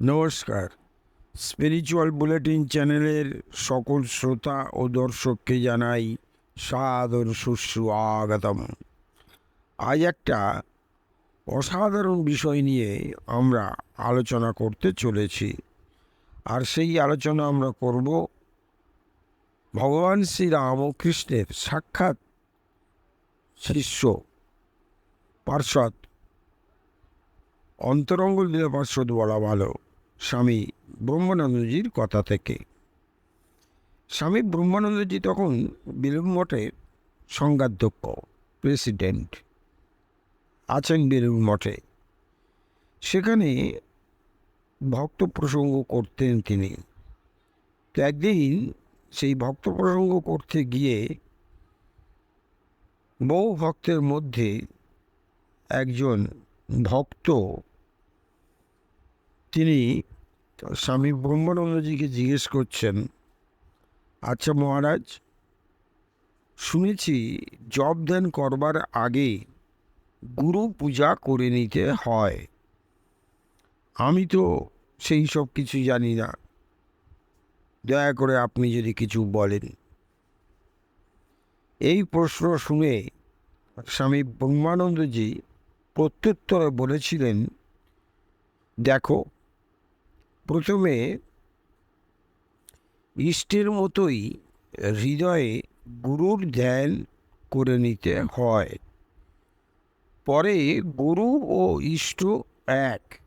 নমস্কার। Spiritual bulletin চ্যানেলের সকল শ্রোতা ও দর্শককে জানাই সাদর সুস্বাগতম। আজ একটা অসাধারণ বিষয় নিয়ে আমরা আলোচনা করতে চলেছি। আর সেই আলোচনা আমরা করব ভগবান শ্রী রামকৃষ্ণের সাক্ষাৎ শিষ্য পার্শ্বদ অন্তরঙ্গ লীলা পার্শ্বদ বলা ভালো। স্বামী ব্রহ্মানন্দজির কথা থেকে। স্বামী ব্রহ্মানন্দজি তখন মঠের সংঘাধ্যক্ষ প্রেসিডেন্ট আছেন বেলুন মঠে। সেখানে ভক্ত প্রসঙ্গ করতেন তিনি। তো একদিন সেই ভক্ত প্রসঙ্গ করতে গিয়ে বহু ভক্তের মধ্যে একজন ভক্ত, তিনি স্বামী ব্রহ্মানন্দজিকে জিজ্ঞেস করছেন আচ্ছা মহারাজ, শুনেছি জব ধ্যান করবার আগে গুরু পূজা করে নিতে হয়। আমি তো সেই সব কিছু জানি না। দয়া করে আপনি যদি কিছু বলেন। এই প্রশ্ন শুনে স্বামী ব্রহ্মানন্দজি প্রত্যুত্তরে বলেছিলেন, দেখো প্রথমে ইষ্টের মতোই হৃদয়ে গুরুর ধ্যান করে নিতে হয়। পরে গুরু ও ইষ্ট এক।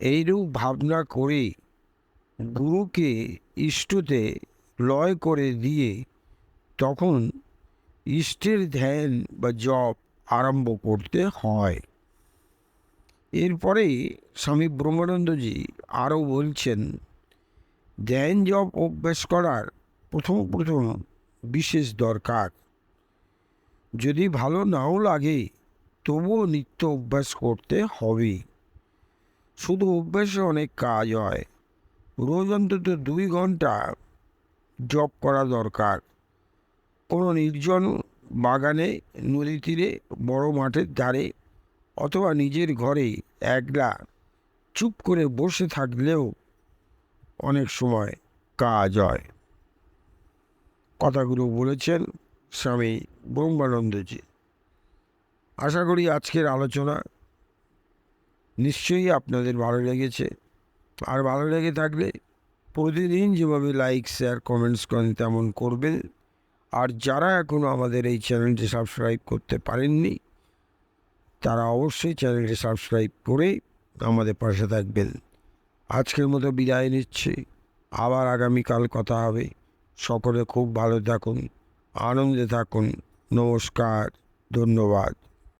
এইরূপ ভাবনা করে গুরুকে ইষ্টতে লয় করে দিয়ে তখন ইষ্টের ধ্যান বা জপ আরম্ভ করতে হয়। এরপরে স্বামী ব্রহ্মানন্দজি আরও বলছেন, ধ্যান জপ অভ্যাস করার প্রথম প্রথম বিশেষ দরকার। যদি ভালো নাও লাগে, তবুও নিত্য অভ্যাস করতে হবে। শুধু অভ্যাসে অনেক কাজ হয়। রোজ অন্তত দুই ঘণ্টা জপ করা দরকার। কোনো নির্জন বাগানে নদী তীরে বড় মাঠের ধারে অথবা নিজের ঘরে একলা চুপ করে বসে থাকলেও অনেক সময় কাজ হয়। কথাগুলো বলেছেন স্বামী ব্রহ্মানন্দজি। আশা করি আজকের আলোচনা নিশ্চয়ই আপনাদের ভালো লেগেছে। আর ভালো লেগে থাকলে প্রতিদিন যেভাবে লাইক, শেয়ার, কমেন্টস করেন, তেমন করবেন। আর যারা এখনও আমাদের এই চ্যানেলটি সাবস্ক্রাইব করতে পারেননি তারা অবশ্যই চ্যানেলটি সাবস্ক্রাইব করে আমাদের পাশে থাকবেন। আজকের মতো বিদায় নিচ্ছি। আবার আগামীকাল কথা হবে। সকলে খুব ভালো থাকুন, আনন্দে থাকুন। নমস্কার, ধন্যবাদ।